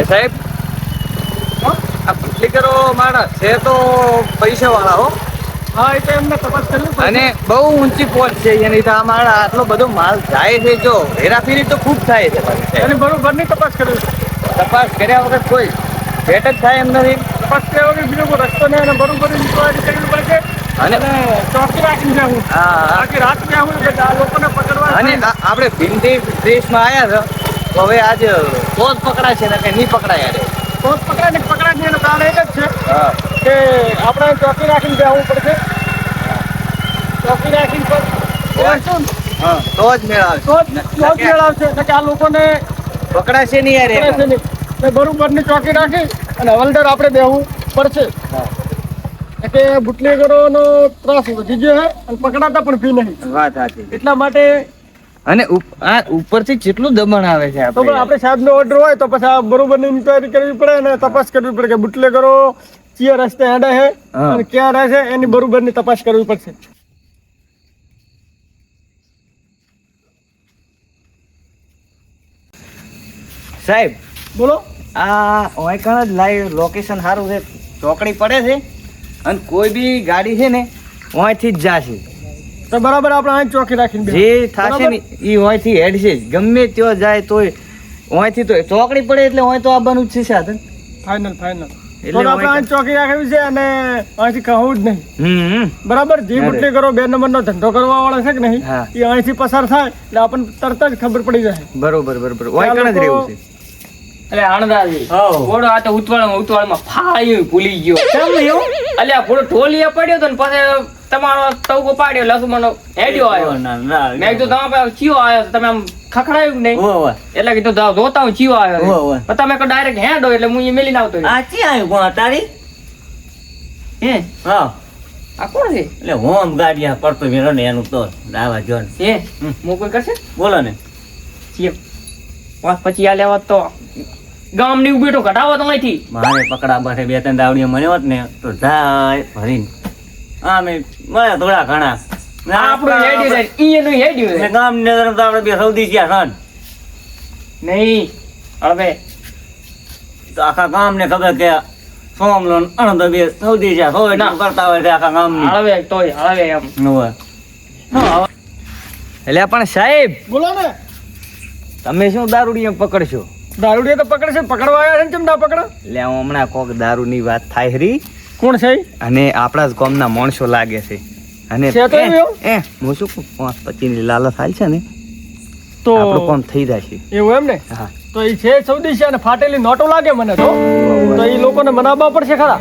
એ સાહેબ? આ બુટલેગરો માણસ છે તો પૈસા વાળા હો. હા એ તો એમને તપાસ કરી અને બહુ ઊંચી પોસ્ટ છે એની તો માણસ આટલો બધો માલ જાય છે. જો હેરાફેરી તો ખૂબ થાય છે અને બરોબરની તપાસ કરી તપાસ કર્યા વગર કોઈ ભેટ જ થાય એમ નથી. તપાસ કર્યા વગર બીજો કોઈ રસ્તો નહીં અને બરોબર ઇન્કવાયરી કરવી પડશે. અને ચોકી રાખી જવું હા રાત ત્યાં હું લોકોને પકડવા અને આપણે ભીંડી દેશમાં આવ્યા હતા તો હવે આજ તો જ પકડાય છે ને કે નહીં પકડાય યાર. તો જ પકડાય ને પકડાય નહીં એનું કારણ એક જ છે કે આપણે ચોકી રાખીને જવું પડશે. ચોકી રાખીને તો જ મેળ તો જ તો આવશે. કે આ લોકોને પકડાશે નહીં યાર પકડે છે એમાં. નહીં બરોબરની ચોકી રાખી અને હવલદાર આપણે બેહવું પડશે. એટલે બુટલેગરોનો ત્રાસ વધી ગયો છે અને પકડાતા પણ ફી નહીં. વાત સાચી એટલા માટે અને ઉપ- આ ઉપરથી કેટલું દમણ આવે છે તો પણ આપણે? સાહેબનો ઓર્ડર હોય તો પછી આ બરોબરની ઇન્કવાયરી કરવી પડે અને તપાસ કરવી પડે કે બુટલેગરો કયા રસ્તે હેડે છે અને ક્યાં રહે છે એની બરોબરની તપાસ કરવી પડશે. સાહેબ બોલો. આ ઓયકણ જ લાઈવ લોકેશન સારું છે. ચોકડી પડે છે અને કોઈ બી ગાડી છે ને ઓયથી જ જાશે તો બરાબર આપણે અહીં ચોકી રાખીને જે થાશે ને એ હોયથી હેડશે જ ગમે ત્યાં જાય તોય હોયથી તો ચોકડી પડે એટલે હોય તો આવવાનું જ છે સાધન. ફાઇનલ ફાઇનલ એટલે આપણે હોય અહીં ચોકી રાખવી છે અને અહીંથી કહું જ નહીં. હમ. હમ. બરાબર? જે અરે. કરો બે નંબરનો ધંધો કરવા વાળા છે કે નહીં? એ અહીંથી પસાર થાય એટલે આપણને તરત જ ખબર પડી જાય. બરોબર બરોબર. ઓયકણ જ રહેવું છે? એટલે આણંદાજી ઘોડો આ તો ઉતવાળમાં ઉતવાળમાં ફાયું ભૂલી ગયો. કેમ એવું એટલે ઘોડો પડ્યો તો ને પછી તમારો તવકો પાડ્યો લસુમનો હેડ્યો આવ્યો. મેં કીધું તમારા પાસે ચિયો આવ્યો તમે આમ ખખડાયું નહીં. એટલે કીધું જોતા હું ચિયો આવ્યો. પણ તમે ડાયરેક્ટ હેડો એટલે હું એ મેલી આવતો આ ચી આવ્યું કોણ તારી હે? હા. આ કોણ છે? એટલે હોમ ગાડિયા પડતો મેરો ને એનું તો દાવા જોન હે. મોકલ કરશે? બોલો ને. ચિયો. પાંચ પછી આ લેવા તો ગામની ઉભેટો ઘટાવો તો અહીંથી. મારે પકડા માટે બે ત્રણ દાવડીઓ મને હોત ને તો જાય ભરીને હા મેં થોડા ઘણા. આપણું હેડ્યું છે ઈ હેડ્યું છે. ગામ ને તો આપણે બે સૌદી ગયા સન નહીં હવે તો આખા ગામ ને ખબર કે સોમલો ને અણંદ બે સૌદી ગયા. સો એટલું કરતા હોય છે આખા ગામની હળવે તોય હળવે એમ. એટલે પણ સાહેબ બોલો ને. તમે શું દારૂડી પકડશો? દારૂડી તો પકડશે પકડવા આવ્યા છે ને કેમ ના પકડો એટલે હું હમણાં કોક દારૂની વાત થાય હરી. કોણ છે અને આપણા જ ગામના માણસો લાગે છે. અને છે એ- હું શું કહું? પાંચ પચીની લાલચ થાય છે ને. તો આપણું કામ થઈ જશે એવું એમ ને? હા. તો એ છે સૌદી છે અને ફાટેલી નોટો લાગે મને તો. તો એ લોકોને મનાવવા પડશે ખરા.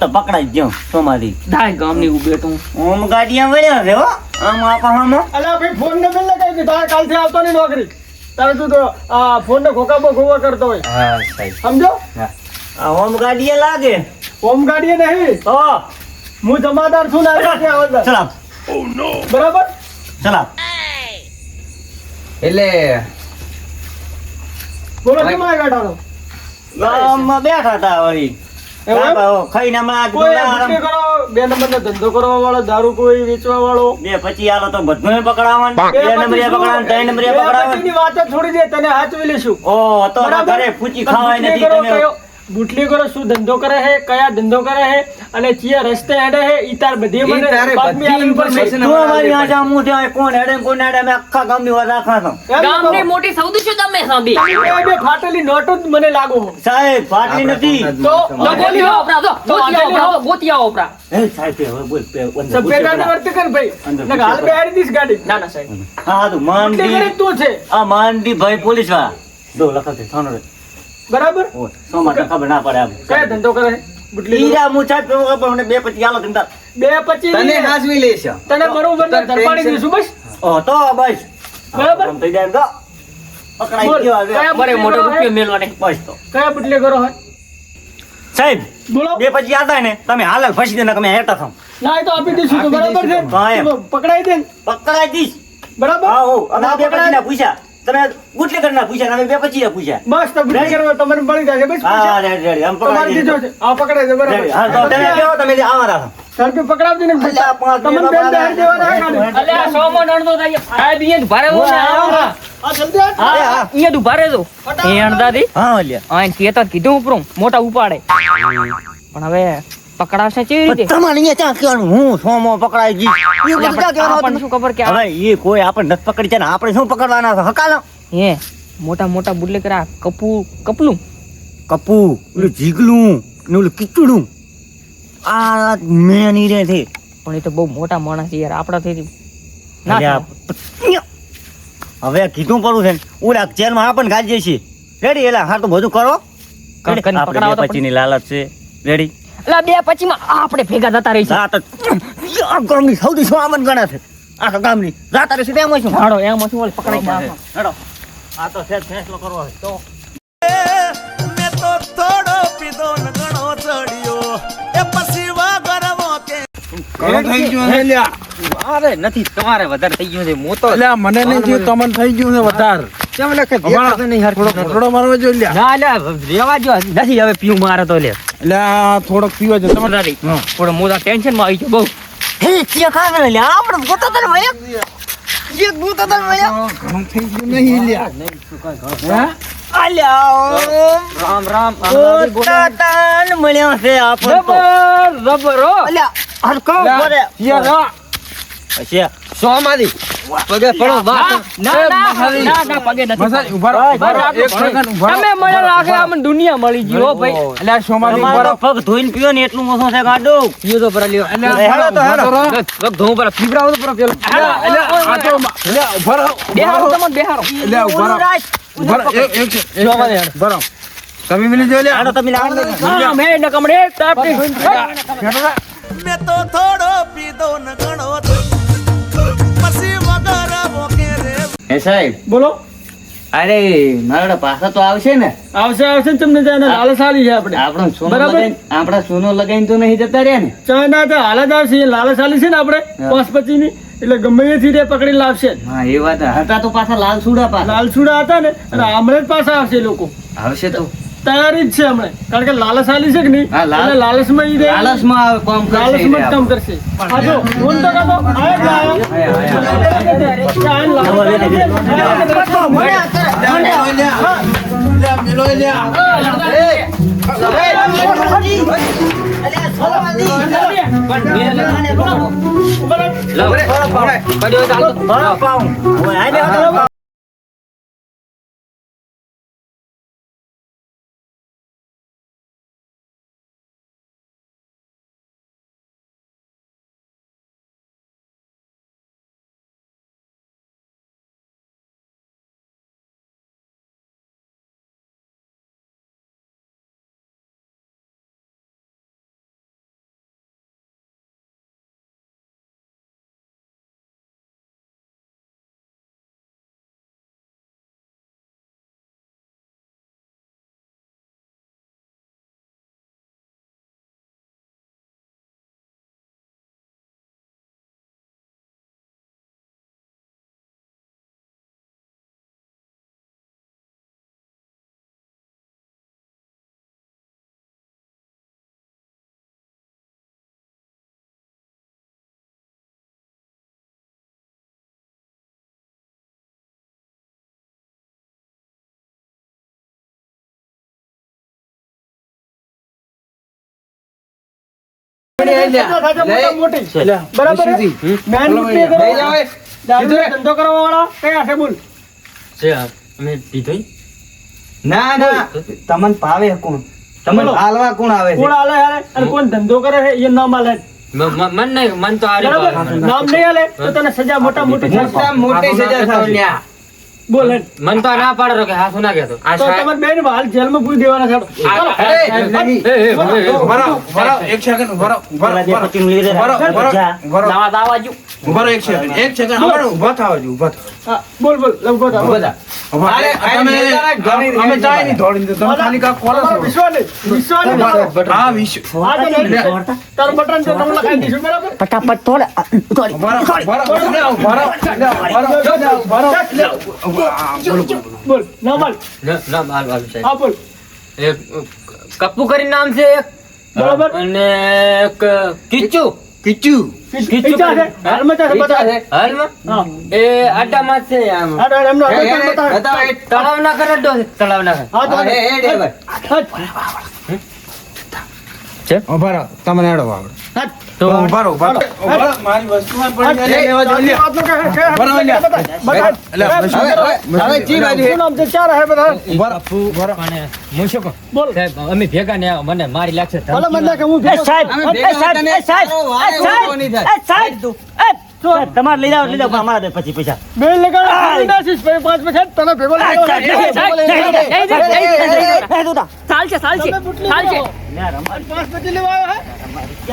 તો પકડાઈ ગયો તમારી દાય ગામની તું ઓમ ગાડિયા વળ્યા છે હો આમ આપા હમ અલા ભાઈ ફોન ને બિલ લગાવી દીધા. તારે કાલથી આવતો નહીં નોકરી. તારે તું તો આ ફોન ને ઘોકાબો ઘોવા કરતો હોય. હા સાહેબ. સમજો? આ ઓમ ગાડિયા લાગે. હોમ ગાડીએ નહીં? હું જમાદાર છું ના. ચલા બરાબર? ચલા એટલે બોલો કેમાં ગાડાનો? ગામમાં બેઠા હતા વળી ખાઈને હમણાં બે નંબર નો ધંધો કરવા વાળો દારૂ કોઈ વેચવા વાળો બે પછી આલો તો બધું પકડાવવાનું. બે નંબરે પકડાવવાનું ત્રણ નંબરે પકડાવવાનું. વાત છોડી દે તને હાચવી લેશું ઓ તો ઘરે ફૂચી ખવાય નથી તમે કયો- બુટલી કરો શું ધંધો કરે છે કયા ધંધો કરે છે અને ચિયા રસ્તે હેડે છે ઈ તાર બધી મને બાતમી આવી પડશે. તો અમારી આ જામુ થાય કોણ હેડે કોણ હેડે મે આખા ગામની વાત રાખા છો ગામની મોટી સૌદી છો તમે સાંભી તમે બે ફાટેલી નોટો જ મને લાગો. સાહેબ ફાટલી નથી. તો લગોલી હો. આવો આપણા, જો, ગોતી આવો આપણા, જો, આપણા. એ સાહેબ હવે બોલ પે- અંદર સબ પૂછે ભેગાને પેલા. કર ભાઈ. ને હાલ બેહાડી દઈશ ગાડી. ના ના સાહેબ. હા તો માંડી તું છે? આ માંડી ભાઈ પોલીસવાળા દો લખા છે થાનો રે. બરાબર? સો માટે ખબર ના પડે કયા ધંધો કરે છે? બુટલી ઈરા મું ચાટ પેલો ખબર મને બે પછી આલો ધંધા. બે પછી તને હાજવી લેશ તને બરોબર ને ધરપાડી દઈશું બસ? ઓ તો બસ. બરાબર. આમ થઈ જાય તો. પકડાઈ ગયો હવે. બરે મોટો રૂપિયો મેલવાને બસ તો. કયા બુટલી કરો હે? સાહેબ બોલો. બે પછી આવતા ને તમે હાલ ફસી દે તમે હેઠા થમ ના તો આપી દઈશું તો બરાબર છે. તો. તો પકડાઈ દે પકડાઈ દીશ બરાબર? હા હો અમે બે પછી ના પૂછ્યા. તમે ગુટલી કરી ના પૂછ્યા ને બે પછી ના પૂછ્યા. બસ તો ગુટલી કરવા તમને મળી જશે બસ હા રેડી રેડી આમ પકડાઈ દીધો છે. આ પકડાઈ દે બરાબર. હા તો તમે કેવો તમે જે આવા રાખો ઝડપી પકડાવજો ને. અલ્યા, પાંચ તમને મિનિટ દે બાદ બહાર દેવાના આ ગાડી. અલ્યા, સો માં નડતો થાય. આ બી એને ભારે હું આવો. ના. આ જલ્દી આ હા અહીંયા તું ઊભા જો. એ અણદાદી. હા અલ્યા. આ કે તો કીધું ઉપરું મોટા ઉપાડે. પણ હવે પકડાશે કેવી રીતે? તમારે અહીંયા ક્યાં કહેવાનું? હું સોમો પકડાઈ ગઈ. એ બધું ક્યાં કહેવાનું શું ખબર કે હવે એ કોઈ આપણને નથી પકડી છે ને આપણે શું પકડવાના છે? હકાલો. હે મોટા મોટા બુડલે કરા કપુ કપલું? કપુ ઓલું જીગલું ને ઓલું કીચડું. આ મેં નહીં રે છે. પણ એ તો બહુ મોટા માણસ યાર આપણાથી ના હવે કીધું પડું છે ઓલા જેલમાં આપણને ગાજીએ છીએ. રેડી એલા હા તો બધું કરો. આપણે પકડાવો પછીની લાલચ છે. રેડી એટલે બે પછી માં આપણે ભેગા જતા રહીશું. આ તો આ ગામની સૌથી સોમન ગણા છે. આખા ગામની. જાતા રહેશે એમાં શું? હાડો એમાં છું ઓલે પકડાઈ હેડો. આ તો સેજ ફેંસલો કરવો છે. તો. મેં તો થોડો પીધો ને ઘણો ચડ્યો. એ પછી વગરવો કે ઘણું થઈ ગયું છે? લ્યા અરે નથી તમારે વધારે થઈ ગયું છે. હું તો અલ્યા મને નહીં થયું તમને થઈ ગયું છે વધારે. કેમ લખે? નહીં થોડો થોડો મારવા જો લ્યા. ના લ્યા રેવા જો નથી હવે પીવું મારે તો લે અલ્યા થોડોક પીવા જો તમારે દાદી થોડો મોટા ટેન્શનમાં આવી ગયો બહુ. હે ચિયા ખાને લ્યા. આપણે ગોતો તને વયા એક ગોતો તને વયા ઘણું થઈ ગયું નહીં લ્યા. હે અલ્યા રામ રામ ગોતા મળ્યા છે આપણ હો. અલ્યા હરકો. અચ્છા સોમાંથી પગે પડો ના ના ના ના પગે નથી ઊભા રહો ઊભા રહો. એક સેકન્ડ ઊભા તમે મળ્યા લાગે અમને દુનિયા મળી ગઈ હો ભાઈ. ઊભા પગ ધોઈને પીઓ ને એટલું મોસો છે ગાડો. પીવો તો પરા લ્યો. અલ્યા હેડો તો હેડો. પગ ધોવું પરા ફીવરાવો તો પરા પેલો. અલ્યા અલ્યા આ તો મા- ઊભા બેહારો તમને બેહારો અલ્યા ઊભા ઊભા એક એક એક હેડો. ઊભા તમે મિલી જો લ્યા. હેડો તમે લાવો. હા મેં નકમડે તાપટી મેં તો થોડો પીધો ન ઘણો હે સાહેબ? બોલો. અરે મારા પાછા તો આવશે ને. આવશે આવશે ને તમને જાય લાલચ આલી છે આપણે. આપણો સોનો બરાબર. આપણા સોનો લગાઈને તો નહીં જતા રહ્યા ને. ચાઇના તો હાલત આવશે લાલચ આલી છે ને આપણે પચી ની એટલે ગમે એથી રે પકડી લાવશે. હા એ વાત. હતા તો પાછા લાલ સુડા પાછા. લાલસુડા હતા ને અને હમણાં જ પાછા આવશે લોકો. આવશે તો. તૈયારી જ છે અમે કારણ કે લાલચ આલી છે કે નહીં? એટલે લાલચમાં ઈ રહે. લાલચમાં આવે કામ કરશે લાલચમાં જ કામ કરશે. આ જો ફોન તો કાઢો. આય લાલચ પડ્યો ચાલો દારૂનો ધંધો કરવા વાળા કયા છે બોલ. અમે પીધો? ના ના. તમને પાવે કોણ? તમને. હાલવા કોણ આવે કોણ હાલે હાલે અને કોણ ધંધો કરે છે? એ નામ આલે. મન નહીં મન તો આ બરાબર? નામ નહીં હાલે તો તને સજા મોટા મોટી મોટા મોટી સજા થશે બોલ. મન તો ના પાડો કે હા સુના ના કહેતો આ તો તમારે બેન હાલ જેલમાં પૂરી દેવાના છે ઊભા રહો, એક સેકન્ડ જા. ઊભા રહો, દાવા દાવા જો ઊભા એક સેકન્ડ, એક સેકન્ડ, ઊભા ઊભા થાવ જો, ઊભા થાવ. બોલ બોલ લવકો થા, બોલ. અરે, ઘણી અમે જાય નહીં દોડીને, તમે ખાલી કા ખોલો છો. વિશ્વાને વિશ્વાને. હા, વિશ- હા, તો નહીં. તારું બટન તો તમને લખાઈ દઈશું, બરાબર? ફટાફટ તોડે લે, ઊભા રહો. ઉભા- હા, બોલો, બોલો, બોલો. બોલ ના બોલ ના વાલ સાહેબ હા બોલ એક કપ્પુ કરી નામ છે એક બરાબર અને એક કિચ્ચુ કીચું. કિચુ છે? હાલમાં છે બતાવો. હાલમાં એ જ છે આમ. હા, એમનો બતાવો. તળાવના ઘર અડ્ડો છે તળાવના ઘર હા, તો હા, હે, હે, હે, ભાઈ. ઊભા રહો તમને એડો આવડે હા. ઊભા રહો ઊભા રહો. મારી વસ્તુ લેવા હવે, બાજુ નામ છે? ચાર હે બધા. ઊભા રહો, ઊભા રહો. હું શું બોલ. સાહેબ અમે ભેગા ને મને મારી લાગશે ભલે મને કે હું સાહેબ વાય ઊભો નહીં થાય. તમારે લઈ જાઓ લઈ જાઓ પણ અમારા દે પછી પૈસા. બે લગાડ પાંચ પૈસા તને ભેગો લગાડો. ચાલશે ચાલ છે ચાલ છે પાંચ પછી લેવા આવ્યો હે?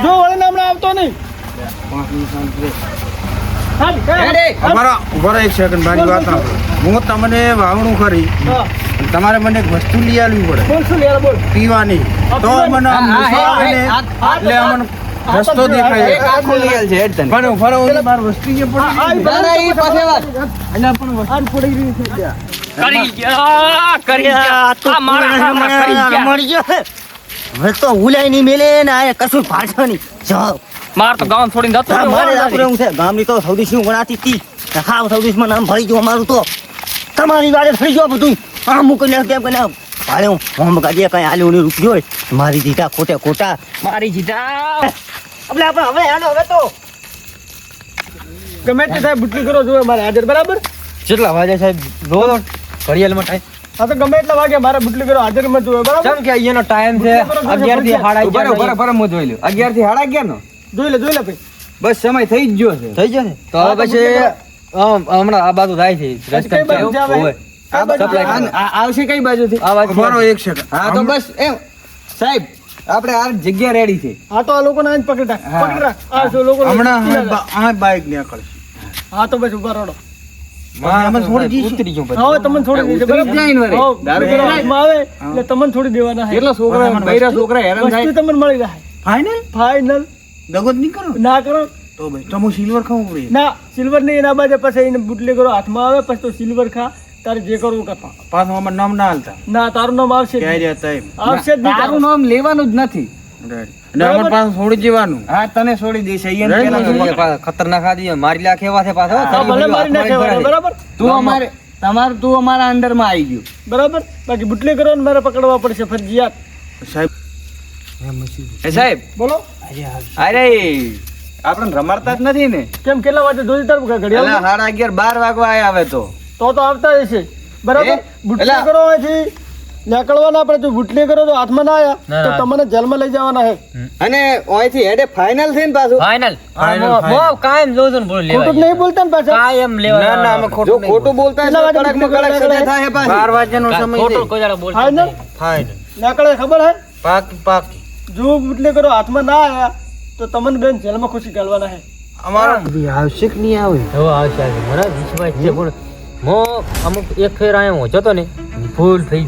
જો વળીને હમણાં આવતો નહીં. હું તમને વાવણું કરી તમારે મને એક વસ્તુ લઈ આવવી પડે. બોલ શું લેવા બોલ. પીવાની. તો મને એટલે અમને રસ્તો દેખાય એક આખો લીલ છે, હેડ તને. પણ ફરો રહો, ઓલી મારી વસ્તુ અહીંયા આ- આ પડી ના, ના, પાસે વાત. એટલે પણ વસ્તી પડી રહી છે ત્યાં. કરી ગયા કરી ગયા આ મારા કામમાં કરી ગયા. હવે તો ઉલાયની મેલે ને આ કશું ભાષો નહીં. જાવ માર તો ગામ છોડીને જતો મારે આપણે હું છે. ગામની તો સૌદી શું ગણાતી હતી હાવ સૌથી માં નામ ભરી ગયું અમારું તો. તમારી વાડે થઈ ગયો બધું. આ મૂકીને કેમ તેમ કરીને હું હોમ ગાડીએ કઈ આલ્યું ને રૂપિયો હોય. મારી જીતા ખોટે ખોટા. મારી જીતા એટલે આપણે હવે હાલો હવે તો. ગમે તે સાહેબ બુટલી કરો જોવે મારે હાજર બરાબર? કેટલા વાગે સાહેબ જો ઘડિયાળમાં ટાઈમ હા તો ગમે એટલા વાગે મારે બુટલી કરો હાજરમાં જોવે બરાબર? કેમ કે અહીંયાનો ટાઈમ છે? અગિયારથી સાડા ઊભા રહો, ઊભા રહો, અગિયાર હું જોઈ લઉં. અગિયારથી સાડા અગિયાર નો? જોઈ લે જોઈ લે ભાઈ. બસ સમય થઈ જ ગયો છે. થઈ જશે તો તો પછી હમણાં આ બાજુ થાય છે. રસ્તા આવશે કઈ બાજુથી? રહો એક સેકન્ડ હા તો બસ એમ. સાહેબ આપણે આ જગ્યા રેડી છે. હા તો આ લોકોને આજ પકડી રાખ પકડી રાખ. આ જો લોકો હમણાં આ બાઈક ને બાઈક હા તો બસ ઊભા ને તો સિલ્વર ખાવું પડે. સિલ્વર નહીં એના બાજુ પછી બુટલે કરો હાથમાં આવે પછી તો સિલ્વર ખા. તારે જે કરવું પાછું અમારું નામ ના હાલતા. ના તારું નામ આવશે આવશે જ નહીં તારું નામ લેવાનું જ નથી. છોડી જવાનું હા તને છોડી દઈશ. ખતરનાક આદમી મારી લાખ એવા છે પાછા. બરાબર? તું અમારે તમારું તું અમારા અંડરમાં આવી ગયું. બરાબર? બાકી બુટલી કરો ને મારે પકડવા પડશે ફરજિયાત. સાહેબ. સાહેબ. બોલો. અરે આપણે રમાડતા જ નથી ને. કેમ કેટલા વાગે જોઈ તારું ઘડિયાળ સાડા અગિયાર બાર વાગવા આવે તો. તો તો આવતા હશે. બરાબર? બુટલી કરો અહીંથી. નીકળવાના આપણે જો બુટલી કરો તો હાથમાં ના આવ્યા તો તમને જેલમાં લઈ જવાના હે. અને અહીંથી હેડે ફાઇનલ થઈને પાછું? Final final. કાયમ છું ને બોલ ખોટું નહીં બોલતા ને પાછા? કાયમ લેવા ના ના અમે ખોટું જો ખોટું બોલતા. એટલે કડક કડક સજા થાય પાછી. વાગ્યાનો સમય ખોટું દાડો બોલતો ફાઇનલ ફાઇનલ નીકળે ખબર હે? પાકી પાકી. જો બુટલી કરો હાથમાં ના આવ્યા તો તમને બેન જેલમાં ખુશી ગાલવાના હે. અમારા આવશ્યક નહીં આવે? હવે આવશે બરાબર વિશ્વાસ છે પણ હું અમુક એક ફેર આયો હું જતો ને ભૂલ થઈ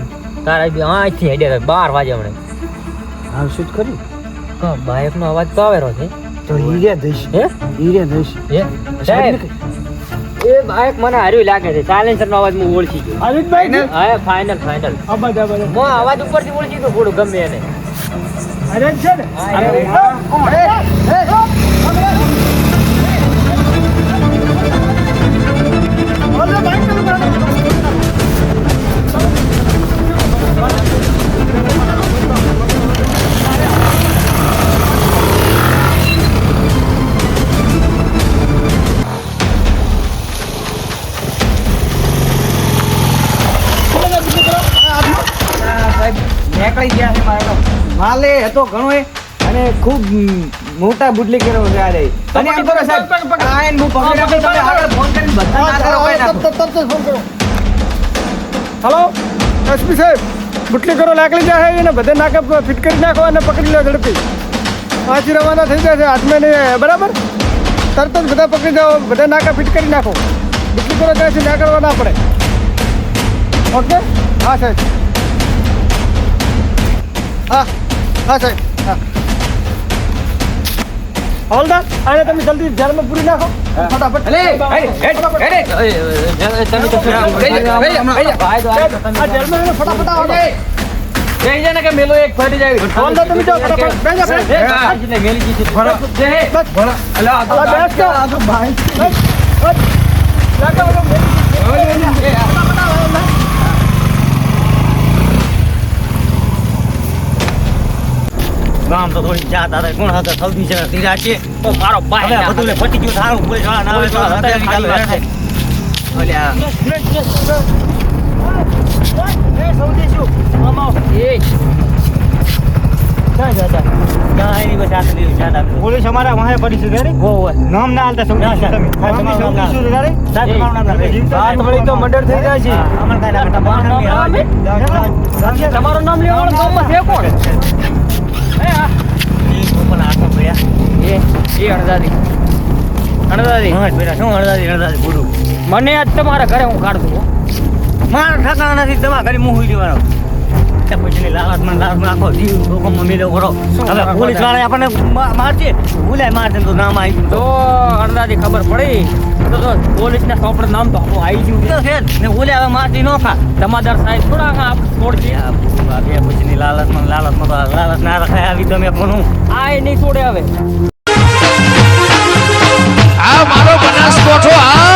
તારા બી અહીંથી હેડ્યા હતા બાર વાગે હમણાં. શું જ ખરી હા બાઇકનો અવાજ તો આવેલો છે. તો હીર્યા દઈશ. હે? હીર્યા દઈશ. હે? સાહેબ એ બાઇક મને હાર્યું લાગે છે. સાયલેન્સર નો અવાજ હું ઓળખી ગયો. આદિતભાઈ હા ફાઇનલ ફાઇનલ આ બાજુ મો અવાજ ઉપરથી ઓળખી ગયો થોડું ગમે એને. અરે છે ને? નીકળી હતો ઘણો એ અને ખૂબ મોટા બુટલી કેરો છે આ રહી. અને એમ કરો સાહેબ આ એન હું પકડી રાખું, તમે આગળ ફોન કરીને બધા ના કરો કઈ નાખો. હલો? એસપી સાહેબ બુટલી કરો લાકડી જાય એને બધે નાકા ફિટ કરી નાખો અને પકડી લો ઝડપી. પાછી રવાના થઈ જશે હાથમાં નહીં બરાબર? તરત જ બધા પકડી જાઓ બધા નાકા ફિટ કરી નાખો. બુટલી કરો ત્યાંથી ના કરવા ના પડે. ઓકે? હા સાહેબ. હા. હા સાહેબ. હા. હવલદાર આને તમે જલ્દી જેલમાં પૂરી નાખો. ફટાફટ. અલે, હેડ, હેડ, હેડ. તમે તો બેજા, બેજા, બેજા. આ જેલમાં ફટાફટ આવો. જઈ જાય ને કે મેલો એક ફરી જાય. ફોન તમે જાઓ, ફટાફટ. બેસો, બેસો. હા, એટલે મેલી ગઈ છે. જે હે. અલા, આ તો અલા, બેસ તો. આ તો ભાઈ. લાગે ગામ તો થોડી જાત આવે કોણ હતા સૌથી છે ધીરા છે. તો મારો ભાઈ બધું પતી ગયું સારું કોઈ વાળા ના આવે તો અત્યારે ચાલુ રાખે ઓલ્યા એ સૌથી શું એ. પોલીસ અમારા વાહે પડી છે? નામ ના હાલતા તમે? તો મર્ડર થઈ જાય છે. તમારું નામ આવે. તમારું નામ લેવા વાળો ગામમાં છે. કોણ મને આજ તમારા ઘરે હું કાઢું હો. મારા ઠકાણા નથી તમારા ઘરે મું હુઈ જવાનો લાગતા પૈસાની લાલચમાં લાલચમાં આખો જીવ લોકો મમ્મી લોકો કરો હવે પોલીસવાળા આપણને મારશે ભૂલાય મારશે તો નામ આવી ગયું. તો અડધાથી ખબર પડી તો તો પોલીસને સોંપડ નામ તો આપણું આવી ગયું છે. ને ઓલે હવે મારતી ન ખા. તમાદાર સાહેબ થોડા ખા આપણે છોડશે આવ્યા પછીની લાલચમાં લાલચમાં લાલચ ના રખાય આવી તમે પણ. હું આ નહીં છોડે હવે. આ મારો બનાસકોઠો આ